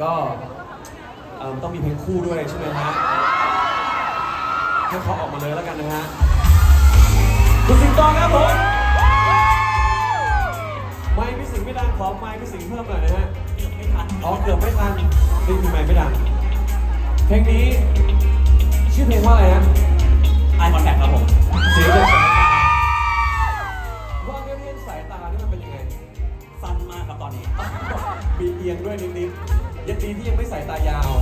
ก็ต้องมีเพลงคู่ด้วยใช่ไหมฮะให้เขาออกมาเลยแล้วกันนะฮะคุณสิงโตครับผมไม่พี่สิงไม่ดังขอไมค์พี่สิงเพิ่มหน่อยนะฮะเกือบไม่ทันอ๋อเกือบไม่ทันนี่คือไม่ไม่ดังเพลงนี้ ชื่อเพลงว่าอะไรฮะไอคอนแทคครับผมเสียงว่าด้วเรื่นสายตานี่มันเป็นยังไงสั้นมากครับตอนนี้ มีเอียงด้วยนิดๆ ยังดีที่ยังไม่สายตายาว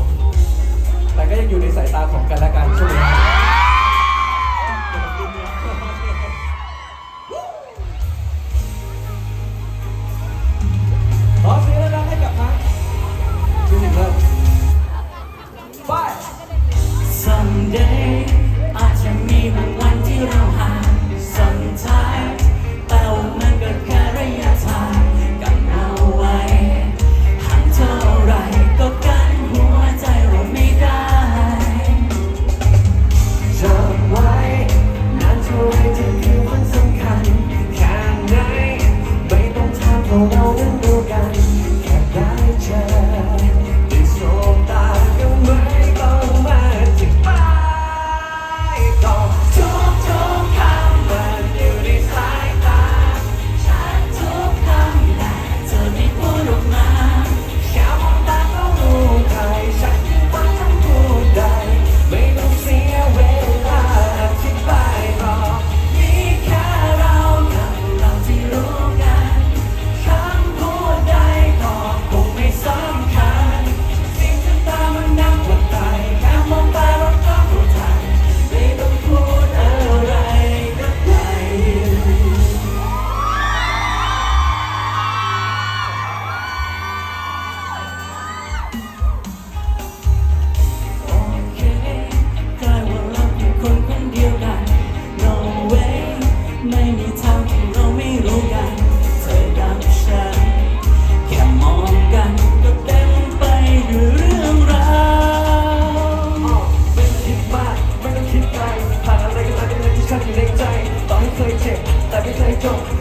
แต่ก็ยังอยู่ในสายตาของกันและกันช่วง like I don't.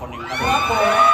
คนหนึ่งครับ